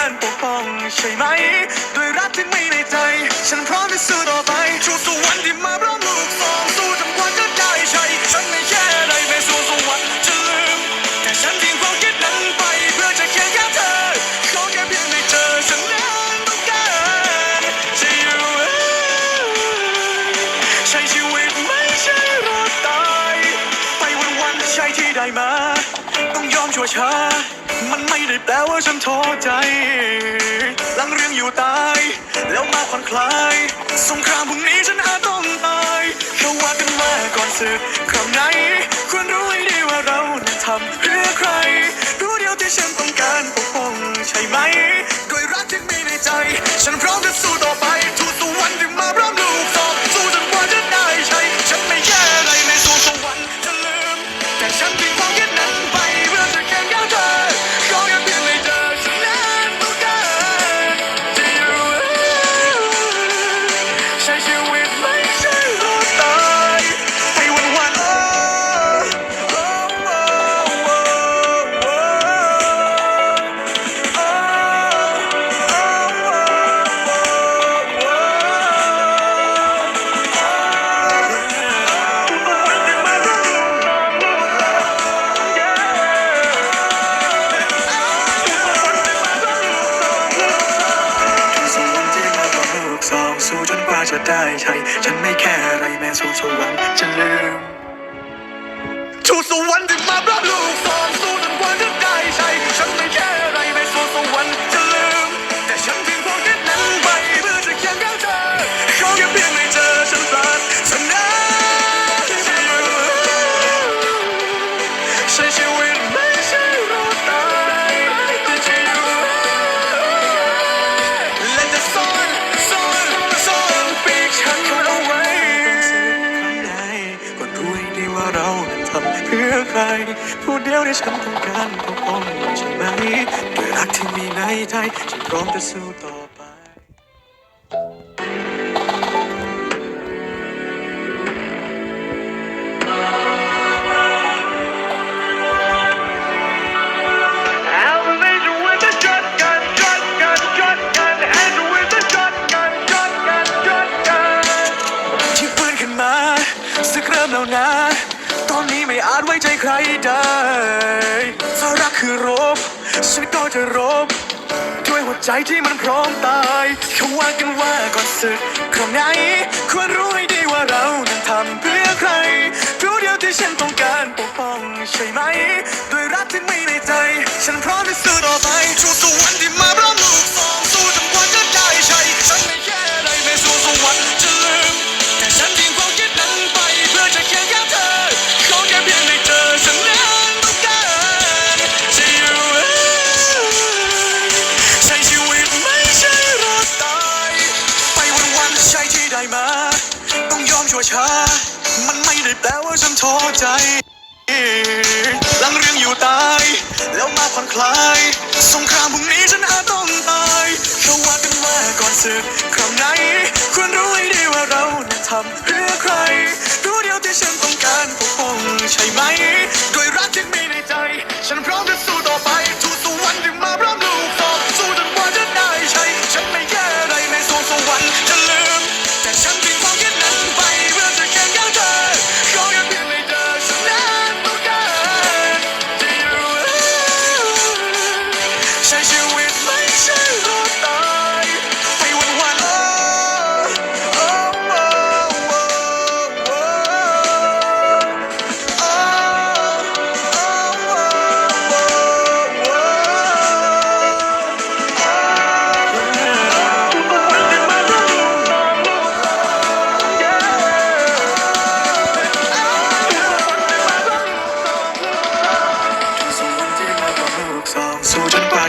การปกป้องใช่ไหม ด้วยรักที่มีในใจ ฉันพร้อมที่สู้ต่อไปชูสวรรค์ที่มาพร้อมลูกสองสู้จนกว่าจะได้ใช่ฉันไม่แค่ได้ไปสู่สวรรค์จะลืมแต่ฉันทิ้งความคิดนั้นไปเพื่อจะเคียงข้างเธอขอแค่เพียงได้เจอฉันนั้นต้องการจะอยู่ใช้ชีวิตไม่ใช่รอดตาย ไปวันวันๆใช่ที่ได้มา ต้องยอมชั่วช้า มันไม่ได้แปลว่าฉันท้อใจหลังเรื่องอยู่ตาย แล้วมาผ่อนคลาย สงครามพรุ่งนี้ฉันอาจต้องตายเขาว่ากันว่าก่อนศึกครั้งไหนควรรู้ให้ดีว่าเรานั้นทำเพื่อใคร รู้เดียวที่ฉันต้องการปกป้องใช่ไหม ด้วยรักที่มีในใจ ฉันพร้อมจะสู้ต่อไป จะได้ใช้ฉันไม่แค่อะไรแม้สู่สวรรค์จะลืมชูสวรรค์ที่มารับลูกื่อใคร ผู้เดียวที่ฉันต้องการปกป้องใช่ไหมด้วยรักที่มีในใจฉันพร้อมจะสู้ต่อไปที่ฟื้นขึ้นมาสึกเริ่มแล้วนะ ตอนนี้ไม่อาจไว้ใจใครได้ถ้ารักคือรบ ฉันก็จะรบ ด้วยหัวใจที่มันพร้อมตายเขาว่ากันว่าก่อนศึกครั้งไหนควรรู้ให้ดีว่าเรานั้นทำเพื่อใคร รู้เดียวที่ฉันต้องการปกป้องใช่ไหมด้วยรัก ต้องยอมชั่วช้า มันไม่ได้แปลว่าฉันท้อใจลังเรื่องอยู่ตาย แล้วมาผ่อนคลาย สงครามพรุ่งนี้ฉันอาจต้องตายเขาว่ากันว่าก่อนศึกครั้งไหนควรรู้ให้ดีว่าเรานั้นทำเพื่อใคร รู้เดียวที่ฉันต้องการปกป้องใช่ไหม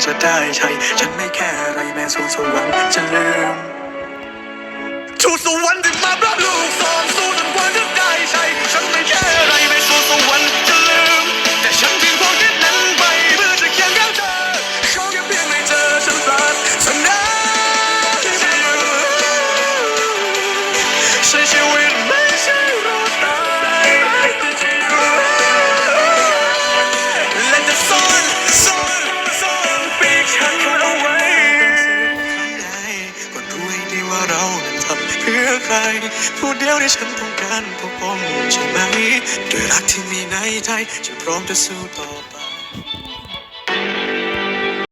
จะได้ใช่ฉันไม่แค่อะไรแม้สู่สวรรค์จะลืมชูสวรรค์ที่มารับลูกสองสู้จนกว่าจะได้ใช่ฉันไม่แค่อะไรแม้สู่สวรรค์จะลืม เพื่อใคร ผู้เดียวที่ฉันต้องการพบผมใช่ไหมด้วยรักที่มีในใจจะพร้อมจะสู้ต่อไป